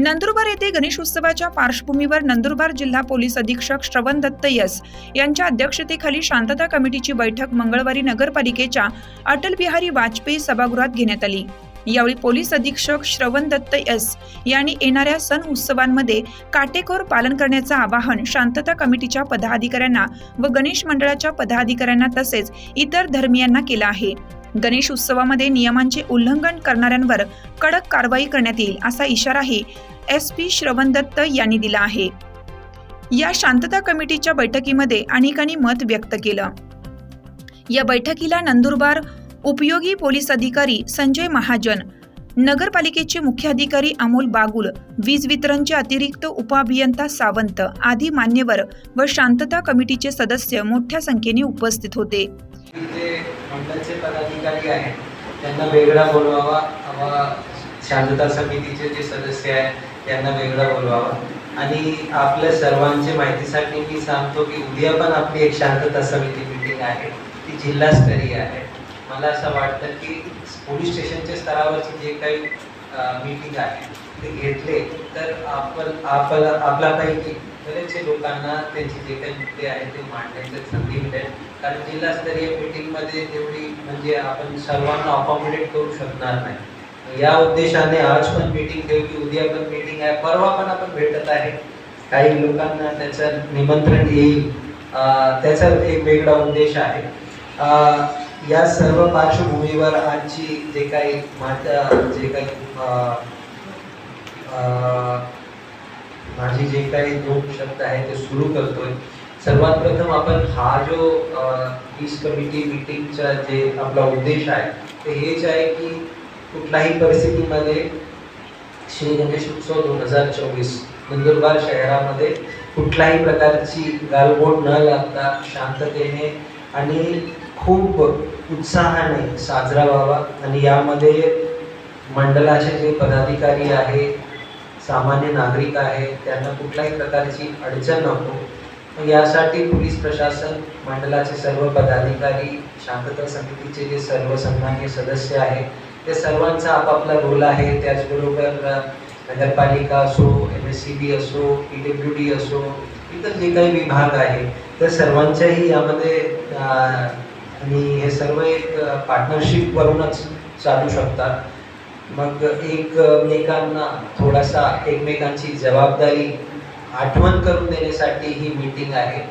नंदुरबार येथे गणेशोत्सवाच्या पार्श्वभूमीवर नंदुरबार जिल्हा पोलीस अधीक्षक श्रवण दत्त यस यांच्या अध्यक्षतेखाली शांतता कमिटीची बैठक मंगळवारी नगरपालिकेच्या अटल बिहारी वाजपेयी सभागृहात घेण्यात आली. यावेळी पोलीस अधीक्षक श्रवण दत्त एस यांनी येणाऱ्या सण उत्सवांमध्ये काटेकोर पालन करण्याचं आवाहन शांतता कमिटीच्या पदाधिकाऱ्यांना व गणेश मंडळाच्या पदाधिकाऱ्यांना तसेच इतर धर्मियांना केलं आहे. गणेश उत्सवामध्ये नियमांचे उल्लंघन करणाऱ्यांवर कडक कारवाई करण्यात येईल असा इशाराही एस पी श्रवण दत्त यांनी दिला आहे. या शांतता कमिटीच्या बैठकीमध्ये अनेकांनी मत व्यक्त केलं. या बैठकीला नंदुरबार उपयोगी पोलीस अधिकारी संजय महाजन नगरपालिकेचे मुख्य अधिकारी अमोल बागुल वीज वितरणचे अतिरिक्त उपअभियंता सावंत आदी मान्यवर व शांतता कमिटीचे सदस्य मोठ्या संख्येने उपस्थित होते. पदाधिकारी आहेत त्यांना वेगळा बोलवावा व शांतता समितीचे जे सदस्य आहेत त्यांना वेगळा बोलवावा. आणि आपल्या सर्वांच्या माहितीसाठी मी सांगतो की उद्या पण आपली एक शांतता समिती मीटिंग आहे. ती जिल्हास्तरीय आहे. मला असं वाटतं की पोलीस स्टेशनच्या स्तरावरची जे काही मीटिंग आहे ते घेतले तर आपण आपला आपल्यापैकी बरेचसे लोकांना त्यांचे जे काही मुद्दे आहेत ते मांडण्याची संधी मिळेल. कारण जिल्हास्तरीय मीटिंगमध्ये तेवढी म्हणजे आपण सर्वांना अकॉमोडेट करू शकणार नाही. या उद्देशाने आज पण मीटिंग ठेवू की उद्या पण मीटिंग आहे परवा पण आपण भेटत आहे. काही लोकांना त्याचं निमंत्रण येईल. त्याचा एक वेगळा उद्देश आहे. या सर्व पार्श्वभूमीवर आजची जे काही माझ्या जे काही अं, माझी जे काही दोन शब्द आहे ते सुरू करतोय. सर्वात प्रथम आपण हा जो पीस कमिटी मिटिंगचा जे आपला उद्देश आहे ते हेच आहे की कुठल्याही परिस्थितीमध्ये श्री गणेश उत्सव दोन हजार चोवीस नंदुरबार शहरामध्ये कुठल्याही प्रकारची गालबोट न लागता शांततेने आणि खूप उत्साहाने साजरा व्हावा. आणि यामध्ये मंडळाचे जे पदाधिकारी आहे सामान्य नागरिक आहे त्यांना कुठल्याही प्रकारची अडचण नको. यासाठी पोलीस प्रशासन मंडळाचे सर्व पदाधिकारी शांतता समितीचे जे सर्व सन्मान्य सदस्य आहे ते सर्वांचा आपापला रोल आहे. त्याचबरोबर नगरपालिका असो एम एस सी बी असो पी डब्ल्यू डी असो इतर जे काही विभाग आहे त्या सर्वांच्याही यामध्ये आणि हे सर्व एक पार्टनरशिप वरूनच चालू शकतात. मग एकमेकांना थोडासा एकमेकांची जबाबदारी आठवण करून देण्यासाठी ही मीटिंग आहे.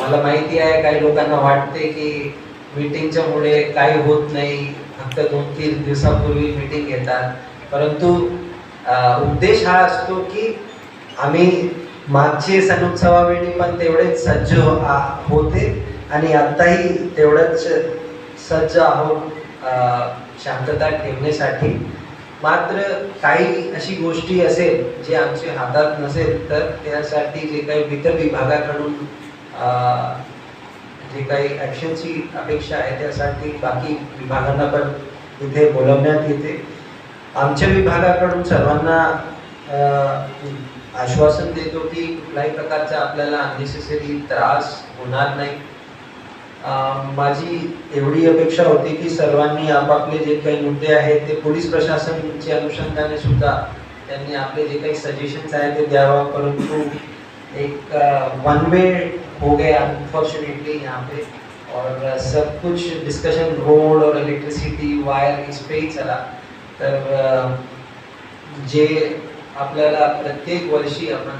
मला माहिती आहे काही लोकांना वाटते की मीटिंगच्यामुळे काही होत नाही. फक्त दोन तीन दिवसापूर्वी मीटिंग घेतात परंतु उद्देश हा असतो की आम्ही मागचे सणोत्सवावेळी पण तेवढेच सज्ज होते. आणि आत्ताही तेवढंच सज्ज आहोत शांतता ठेवण्यासाठी. मात्र काही अशी गोष्टी असेल जे आमच्या हातात नसेल तर त्यासाठी जे काही इतर विभागाकडून जे काही ॲक्शनची अपेक्षा आहे त्यासाठी बाकी विभागांना पण इथे बोलवण्यात येते. आमच्या विभागाकडून सर्वांना आश्वासन देतो की कुठल्याही प्रकारचा आपल्याला अननेसेसरी त्रास होणार नाही. माझी एवढी अपेक्षा होती की सर्वांनी आपापले जे काही मुद्दे आहेत ते पोलीस प्रशासनच्या अनुषंगाने सुद्धा त्यांनी आपले जे काही सजेशन्स आहेत ते द्यावा. परंतु एक वन वे हो गया अनफॉर्चुनेटली यहाँ पे. और सब कुछ डिस्कशन रोड और इलेक्ट्रिसिटी वायर इस पे ही चला. तर जे आपल्याला प्रत्येक वर्षी आपण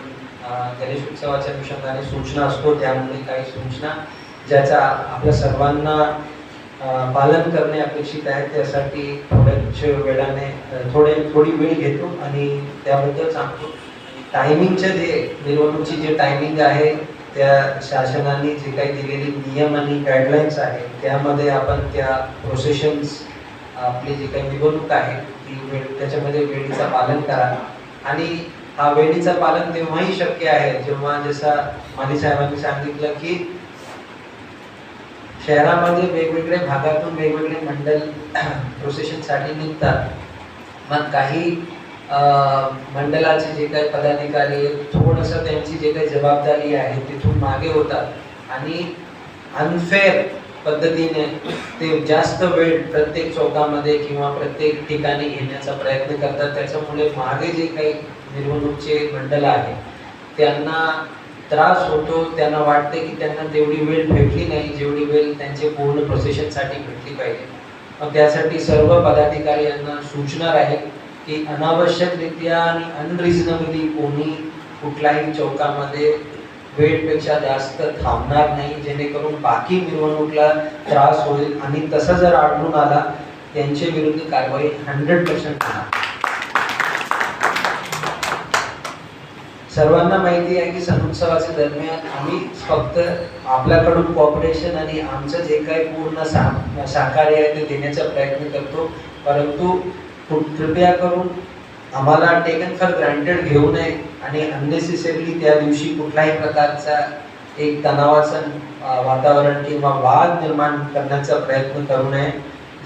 गणेश उत्सवाच्या अनुषंगाने सूचना असतो त्यामुळे काही सूचना ज्याचा आपल्या सर्वांना पालन करणे अपेक्षित आहे त्यासाठी थोड्याच वेळाने थोडे थोडी वेळ घेतो आणि त्याबद्दल सांगतो. टायमिंगचे जे मिरवणुकीची जे टायमिंग आहे त्या शासनाने जे काही दिलेले नियम आणि गाईडलाईन्स आहे त्यामध्ये आपण त्या प्रोसेशन्स आपली जी काही निवडणूक आहे ती वेळ त्याच्यामध्ये वेळेचं पालन करा. आणि हा वेळेचं पालन तेव्हाही शक्य आहे. जेव्हा जसा माली साहेबांनी सांगितलं की शहरामध्ये वेगवेगळ्या भागातून वेगवेगळे मंडल प्रोसेशनसाठी निघतात. मग काही मंडळाचे जे काही पदाधिकारी आहेत, थोडंसं त्यांची जे काही जबाबदारी आहे तिथून मागे होतात. आणि अनफेअर पद्धतीने ते जास्त वेळ प्रत्येक चौकामध्ये किंवा प्रत्येक ठिकाणी घेण्याचा प्रयत्न करतात. त्याच्यामुळे मागे जे काही मिरवणूकचे मंडळ आहे त्यांना त्रास होतो त्यांना वाटते की त्यांना तेवढी वेळ भेटली नाही जेवढी वेळ त्यांचे पूर्ण प्रोसेशनसाठी भेटली पाहिजे. मग त्यासाठी सर्व पदाधिकारी यांना सूचना आहेत की अनावश्यकरित्या आणि अनरिझनेबली कोणी कुठल्याही चौकामध्ये वेळपेक्षा जास्त थांबणार नाही जेणेकरून बाकी मिरवणूकला त्रास होईल आणि तसा जर आढळून आला त्यांच्या विरुद्ध कारवाई हंड्रेड पर्सेंट होणार. सर्वांना माहिती आहे की सण उत्सवाच्या दरम्यान आम्ही फक्त आपल्याकडून कॉपरेशन आणि आमचं जे काही पूर्ण सा सहकार्य आहे ते देण्याचा प्रयत्न करतो. परंतु कृपया करून आम्हाला टेकन फॉर ग्रँटेड घेऊ नये आणि अननेसेसरी त्या दिवशी कुठल्याही प्रकारचा एक तणावाचं वातावरण किंवा वाद निर्माण करण्याचा प्रयत्न करू नये.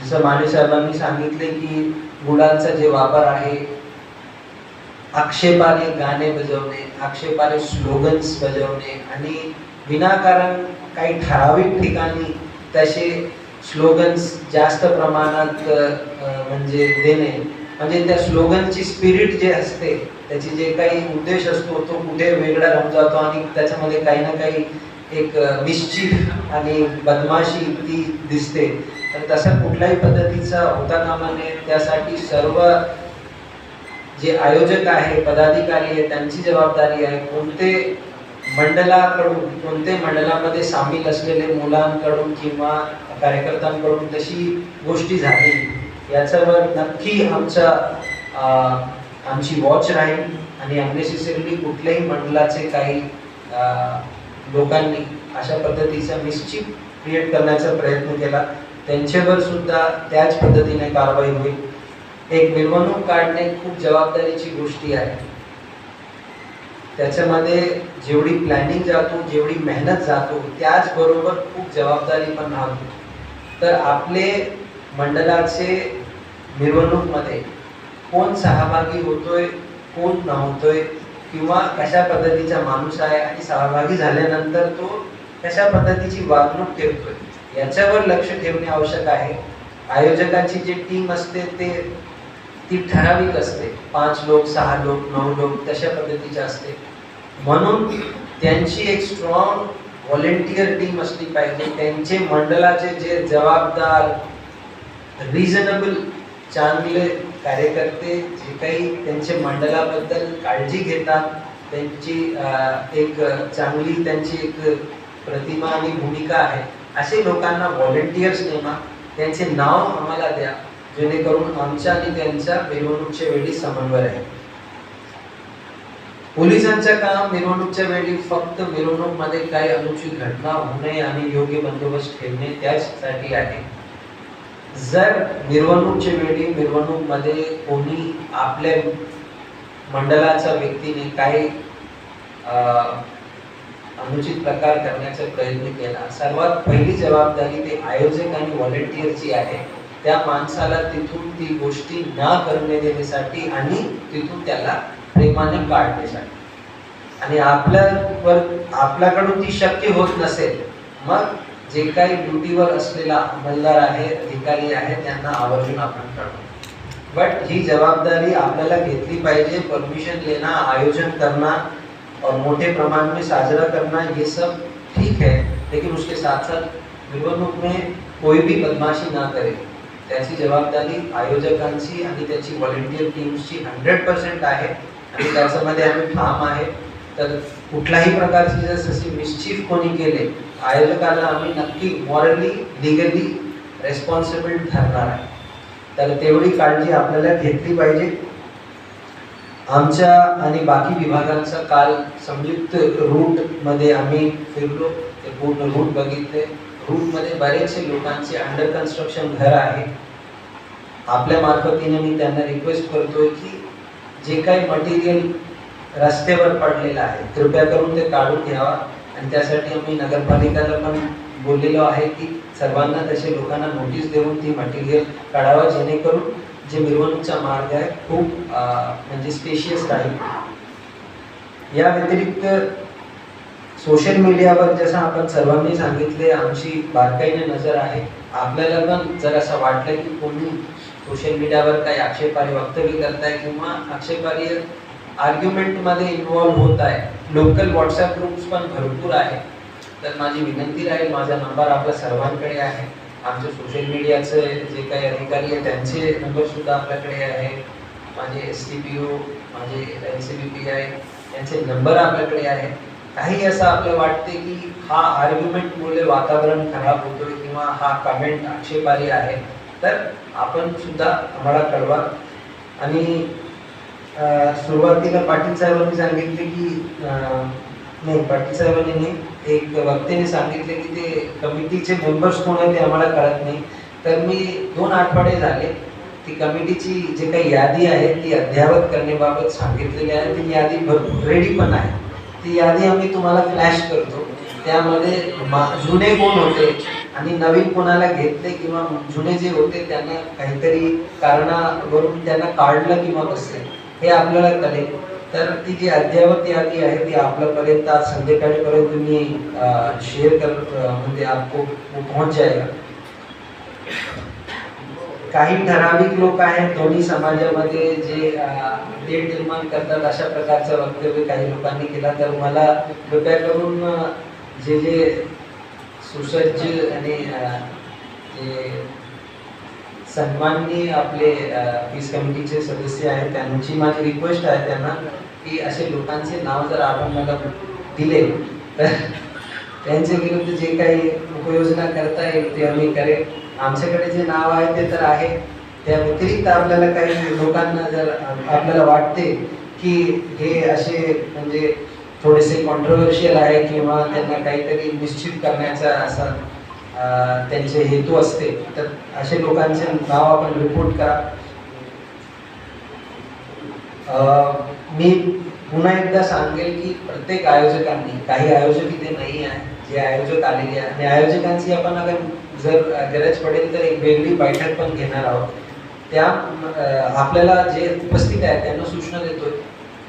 जसं माने साहेबांनी सांगितले की गुळांचा जे वापर आहे आक्षेपाने गाणे बजवणे आक्षेपाने स्लोगन्स बजवणे आणि विनाकारण काही ठराविक ठिकाणी तसे स्लोगन्स जास्त प्रमाणात म्हणजे देणे. म्हणजे त्या स्लोगनची स्पिरिट जे असते त्याची जे काही उद्देश असतो तो कुठे वेगळा राहून जातो आणि त्याच्यामध्ये काही ना काही एक निश्चित आणि बदमाशी ती दिसते. तर तसं कुठल्याही पद्धतीचा होता कामा नये. त्यासाठी सर्व जे आयोजक आहे पदाधिकारी आहे त्यांची जबाबदारी आहे कोणते मंडळाकडून कोणते मंडळामध्ये सामील असलेले मुलांकडून किंवा कार्यकर्त्यांकडून तशी गोष्टी झाली याच्यावर नक्की आमचा आमची वॉच राहील आणि अननेसेसरीली कुठल्याही मंडळाचे काही लोकांनी अशा पद्धतीचा मिसचिप क्रिएट करण्याचा प्रयत्न केला. त्यांच्यावर सुद्धा त्याच पद्धतीने कारवाई होईल. एक मिरवणूक काढणे खूप जबाबदारीची गोष्टी आहे. त्याच्यामध्ये जेवढी प्लॅनिंग जातो जेवढी मेहनत जातो त्याचबरोबर खूप जबाबदारी पण राहतो. तर आपले मंडळाचे मिरवणूकमध्ये कोण सहभागी होतोय कोण नव्हतोय किंवा कशा पद्धतीचा माणूस आहे आणि सहभागी झाल्यानंतर तो कशा पद्धतीची वागणूक ठेवतोय याच्यावर लक्ष ठेवणे आवश्यक आहे. आयोजकांची जी टीम असते ते ती ठराविक असते. पाच लोक सहा लोक नऊ लोक तशा पद्धतीची असते. म्हणून त्यांची एक स्ट्रॉंग व्हॉलेंटियर टीम असली पाहिजे. त्यांचे मंडळाचे जे जबाबदार रिझनेबल चांगले कार्यकर्ते जे काही त्यांचे मंडळाबद्दल काळजी घेतात त्यांची एक चांगली त्यांची एक प्रतिमा आणि भूमिका आहे. असे लोकांना व्हॉलेंटियर्स नेमा. त्यांचे नाव आम्हाला द्या. जेणेकरून आमच्या आणि त्यांच्या मिरवणूकच्या वेळी समन्वय आहे पोलिसांच्या काम मिरवणूकच्या वेळी फक्त मिरवणूकमध्ये काही अनुचित घटना होऊ नये आणि योग्य बंदोबस्त ठेवणे त्यासाठी आहे. जर मिरवणूकच्या वेळी मिरवणूकमध्ये कोणी आपल्या मंडळाच्या व्यक्तीने काही अं, अनुचित प्रकार करण्याचा प्रयत्न केला सर्वात पहिली जबाबदारी ते आयोजक आणि व्हॉलेंटियरची आहे. त्या माणसाला तिथून ती गोष्टी न करणे देण्यासाठी आणि तिथून त्याला प्रेमाने काढण्यासाठी. आणि आपल्यावर आपल्याकडून ती शक्य होत नसेल मग जे काही ड्युटीवर असलेला अंमलदार आहे अधिकारी आहे त्यांना आवर्जून आपण कळवू बट ही जबाबदारी आपल्याला घेतली पाहिजे परमिशन लेना आयोजन करना और मोटे प्रमाण में साजरा करना ये सब ठीक है लेकिन उसके साथ साथ निवडणूक में कोई भी बदमाशी ना करे. त्याची जबाबदारी आयोजकांची आणि त्याची व्हॉलेंटियर टीम्सची हंड्रेड पर्सेंट आहे. आणि त्याच्यामध्ये आम्ही ठाम आहे. तर कुठल्याही प्रकारची जर तशी मिश्चिफ कोणी केले आयोजकाला आम्ही नक्की मॉरली लिगली रेस्पॉन्सिबल ठरणार आहे. तर तेवढी काळजी आपल्याला घेतली पाहिजे. आमच्या आणि बाकी विभागांचा काल संयुक्त रूटमध्ये आम्ही फिरलो. ते पूर्ण रूट बघितले. ग्रुपमध्ये बरेचसे लोकांचे अंडर कन्स्ट्रक्शन घर आहे. आपल्या मार्फतीने मी त्यांना रिक्वेस्ट करतोय की जे काही मटेरियल रस्त्यावर पडलेलं आहे कृपया करून ते काढून घ्यावा. आणि त्यासाठी आम्ही नगरपालिकाला पण बोललेलो आहे की सर्वांना तसे लोकांना नोटीस देऊन ती मटेरियल काढावं जेणेकरून जे मिरवणूकचा मार्ग आहे खूप म्हणजे स्पेशियस राहील. या व्यतिरिक्त सोशल मीडियावर जसं आपण सर्वांनी सांगितले आमची बारकाईने नजर आहे. आपल्याला पण जर असं वाटलं की कोणी सोशल मीडियावर काही आक्षेपार्ह वक्तव्य करताय किंवा आक्षेपार्ह आर्ग्युमेंटमध्ये इन्व्हॉल्व्ह होत आहे लोकल व्हॉट्सअप ग्रुप्स पण भरपूर आहे तर माझी विनंती राहील माझा नंबर आपल्या सर्वांकडे आहे. आमचे सोशल मीडियाचे जे काही अधिकारी आहेत त्यांचे नंबरसुद्धा आपल्याकडे आहे. माझे एस टी पी ओ माझे N C B P I यांचे नंबर आपल्याकडे आहेत. काही असं आपल्याला वाटते की हा आर्ग्युमेंटमुळे वातावरण खराब होतोय किंवा हा कमेंट आक्षेपारी आहे तर आपण सुद्धा आम्हाला कळवा. आणि सुरुवातीला पाटील साहेबांनी सांगितले की नाही पाटील साहेबांनी नाही एक वक्त्याने सांगितले की ते कमिटीचे मेंबर्स कोण आहेत ते आम्हाला कळत नाही. तर मी दोन आठवडे झाले ती कमिटीची जे काही यादी आहे ती अद्ययावत करण्याबाबत सांगितलेली आहे ती यादी भरपूर रेडी पण आहे. ती यादी आम्ही तुम्हाला फ्लॅश करतो. त्यामध्ये जुने कोण होते आणि नवीन कोणाला घेतले किंवा जुने जे होते त्यांना काहीतरी कारणावरून त्यांना काढलं किंवा कसे हे आपल्याला कळेल तर ती जी अद्ययावत यादी आहे ती आपल्यापर्यंत आज संध्याकाळीपर्यंत मी शेअर कर म्हणजे आपको वो पहुंच जाएगा. काही ठराविक लोक आहेत दोन्ही समाजामध्ये जे अं, निर्माण करतात अशा प्रकारचं वक्तव्य काही लोकांनी केला. तर मला कृपया करून जे जे सुसज्ज आणि जे सन्माननीय आपले पीस कमिटीचे सदस्य आहेत त्यांची माझी रिक्वेस्ट आहे त्यांना की असे लोकांचे नाव जर आपण मला दिले तर त्यांच्या विरुद्ध जे काही उपाययोजना करता येईल ते आम्ही करेल आमच्याकडे जे नाव आहे ते तर आहे. त्या व्यतिरिक्त आपल्याला काही लोकांना जर आपल्याला वाटते की हे असे म्हणजे थोडेसे कॉन्ट्रोवर्शियल आहे किंवा त्यांना काहीतरी निश्चित करण्याचा असा त्यांचे हेतू असते तर असे लोकांचे नाव आपण रिपोर्ट करा. मी पुन्हा एकदा सांगेल की प्रत्येक आयोजकांनी काही आयोजक इथे नाही आहे जे आयोजक आलेले आहे आणि आयोजकांची आपण अगर जर गरज पडेल तर एक वेगळी बैठक पण घेणार आहोत. त्या आपल्याला जे उपस्थित आहेत त्यांना सूचना देतोय.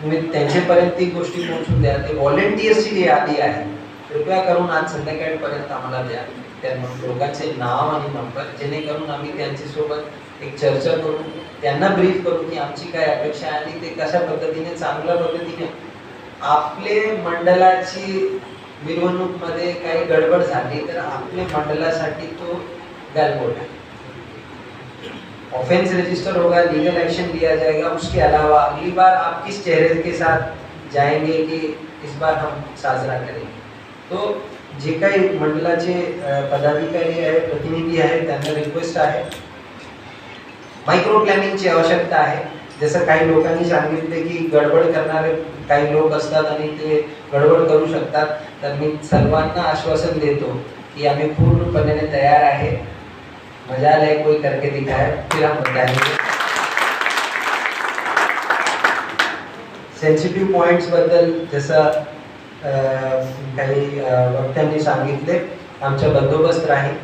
तुम्ही त्यांच्यापर्यंत ती गोष्टी पोहोचून द्या. ते व्हॉलेंटियर्सची जी यादी आहे. कृपया करून आज संध्याकाळपर्यंत आम्हाला द्या. त्या लोकांचे नाव आणि नंबर जेणेकरून आम्ही त्यांच्यासोबत एक चर्चा करून त्यांना ब्रीफ करू की आमची काय अपेक्षा आहे आणि ते कशा पद्धतीने चांगल्या पद्धतीने आपले मंडळाची मिरवणूकमध्ये काही गडबड झाली तर आपल्या मंडळासाठी तो ऑफेंस रजिस्टर होगा लीगल एक्शन लिया जाएगा, उसके अलावा अगली बार आप किस चेहरे के साथ जाएँगे कि इस बार हम साजरा करेंगे? तो जे काही मंडळाचे पदाधिकारी आहे, प्रतिनिधी आहे, त्यांना रिक्वेस्ट आहे. मायक्रो प्लॅनिंगची आवश्यकता आहे. जसं काही लोकांनी सांगितले की गडबड करणारे काही लोक असतात आणि ते गडबड करू शकतात तर मी सर्वांना आश्वासन देतो की आम्ही पूर्णपणे तयार आहे. मजा है कोई करके दिखाय. फिर हम बताएंगे सेन्सिटिव्ह पॉइंट्सबद्दल जसं काही वक्त्यांनी सांगितले. आमचा बंदोबस्त राहील.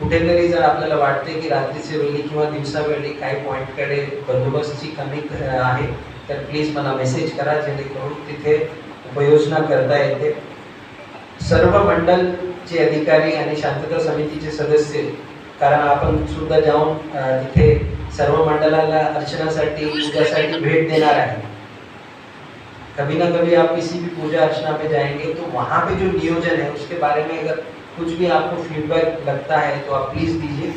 कुठेतरी जर आपल्याला वाटते की रात्रीच्या वेळी किंवा दिवसा वेळी काही पॉईंटकडे बंदोबस्तची कमी आहे तर प्लीज मला मेसेज करा जेणेकरून तिथे उपयोजना करता येते. सर्व मंडलचे अधिकारी आणि शांतता समितीचे सदस्य कारण आपण सुद्धा जाऊन तिथे सर्व मंडळाला अर्चनासाठी पूजासाठी भेट देणार आहे. कभी ना कभी आप किसी भी पूजा अर्चना में जाएंगे तो वहाँ पे जो नियोजन है उसके बारे में अगर कुछ भी आपको फीडबैक लगता है तो आप प्लीज दीजिए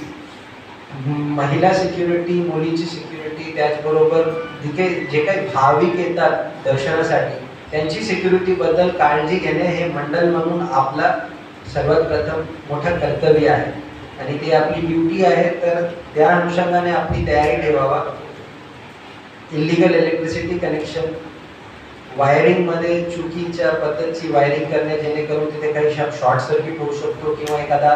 महिला सिक्युरिटी मुलीची सिक्युरिटी त्याचबरोबर जिथे जे काही भाविक येतात दर्शनासाठी त्यांची सिक्युरिटीबद्दल काळजी घेणे हे मंडळ म्हणून आपला सर्वात प्रथम मोठं कर्तव्य आहे. आणि ती आपली ड्युटी आहे तर त्या अनुषंगाने आपली तयारी ठेवावा. इलिगल इलेक्ट्रिसिटी कनेक्शन वायरिंगमध्ये चुकीच्या पद्धतीची वायरिंग करणे जेणेकरून तिथे काही शॉर्ट सर्किट होऊ शकतो किंवा एखादा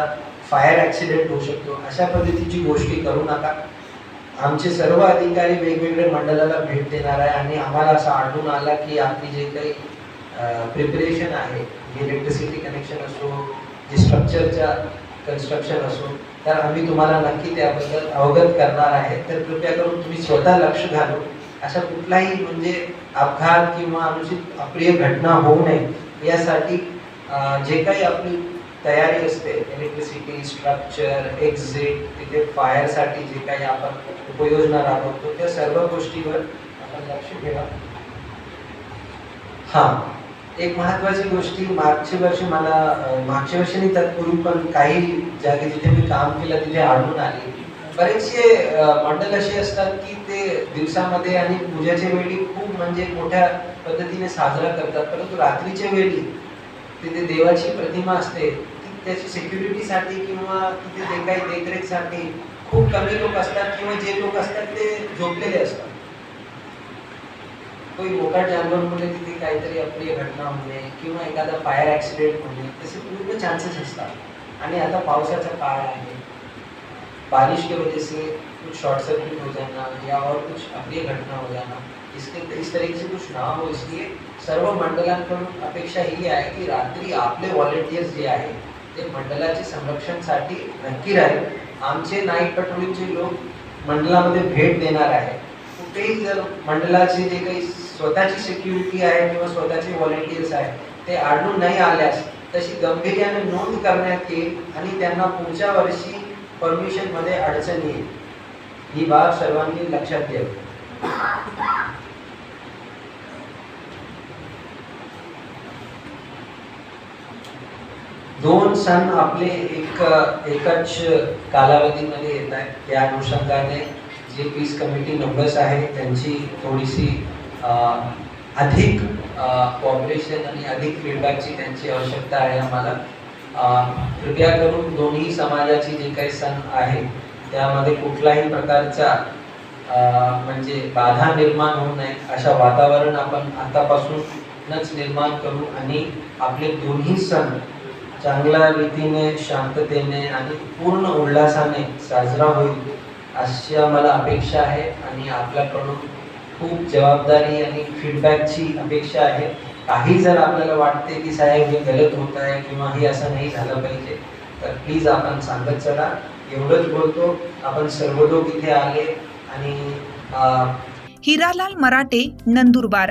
फायर ॲक्सिडेंट होऊ शकतो. अशा पद्धतीची गोष्टी करू नका. आमचे सर्व अधिकारी वेगवेगळे मंडळाला भेट देणार आहे आणि आम्हाला असं आढळून आला की आपली जे काही प्रिपरेशन आहे इलेक्ट्रिसिटी कनेक्शन असो जे स्ट्रक्चरच्या कन्स्ट्रक्शन असो तर आम्ही तुम्हाला नक्की त्याबद्दल अवगत करणार आहे. तर कृपया करून तुम्ही स्वतः लक्ष घालून अशा कुठलाही म्हणजे अपघात किंवा अनुचित अप्रिय घटना होऊ नये यासाठी जे काही आपली तयारी असते इलेक्ट्रिसिटी स्ट्रक्चर एक्झिट तिथे फायरसाठी जे काही आपण उपयोजना राबवतो त्या सर्व गोष्टीवर आपण लक्ष ठेवा. हा एक महत्वाची गोष्टी मागच्या वर्षी मला मागच्या वर्षी नाही तत्पूर्वी पण काही जागी जिथे मी काम केलं तिथे आढळून आले. बरेचसे मंडल असे असतात की ते दिवसामध्ये आणि पूजेच्या वेळी खूप म्हणजे मोठ्या पद्धतीने साजरा करतात. परंतु रात्रीच्या वेळी तिथे देवाची प्रतिमा असते ती त्याची सिक्युरिटीसाठी किंवा तिथे जे काही देखरेखसाठी खूप कमी लोक असतात किंवा जे लोक असतात ते झोपलेले असतात. कोई मोकाट जानवरमुळे तिथे काहीतरी आपली घटना होणे किंवा एखादा फायर ॲक्सिडेंट होणे तसे पूर्ण चान्सेस असतात. आणि आता पावसाचा काळ आहे बारिश की वजह से कुछ शॉर्ट सर्किट हो जाना हो या और कुछ अप्रिय घटना हो जाना इसके इस तरीके से कुछ ना हो इसलिए सर्व मंडलांकडून अपेक्षा ही आहे की रात्री आपले व्हॉलेंटियर्स जे आहे ते मंडळाचे संरक्षणसाठी नक्की राहील. आमचे नाईट पेट्रोलिंगचे लोक मंडळामध्ये भेट देणार आहे कुठेही जर मंडळाचे जे काही स्वतःची सिक्युरिटी आहे किंवा स्वतःचे व्हॉलेंटियर्स आहे ते आढळून नाही आल्यास तशी गांभीर्याने नोंद करण्यात येईल आणि त्यांना पुढच्या वर्षी परमिशनमध्ये अडचण येईल. ही बाब सर्वांनी लक्षात घ्यावी. दोन सण आपले एक एकाच कालावधीमध्ये येत आहेत. त्या अनुषंगाने जे पीस कमिटी मेंबर्स आहे त्यांची थोडीशी अधिक कॉपरेशन आणि अधिक फीडबॅकची त्यांची आवश्यकता आहे आम्हाला. कृपया करून दोन्ही समाजाची जे काही सण आहे त्यामध्ये कुठलाही प्रकारचा म्हणजे बाधा निर्माण होऊ नये अशा वातावरण आपण आतापासूनच निर्माण करू आणि आपले दोन्ही सण चांगल्या रीतीने शांततेने आणि पूर्ण उल्हासाने साजरा होईल अशी आम्हाला अपेक्षा आहे आणि आपल्याकडून खूप जबाबदारी आणि फीडबॅकची अपेक्षा आहे. काही जर आपल्याला वाटते की साहेब हे गलत होत आहे किंवा हे असं नाही झालं पाहिजे तर प्लीज आपण सांगत चला. एवढंच बोलतो. आपण सर्व लोक इथे आले आणि अं, हिरालाल मराठे नंदुरबार.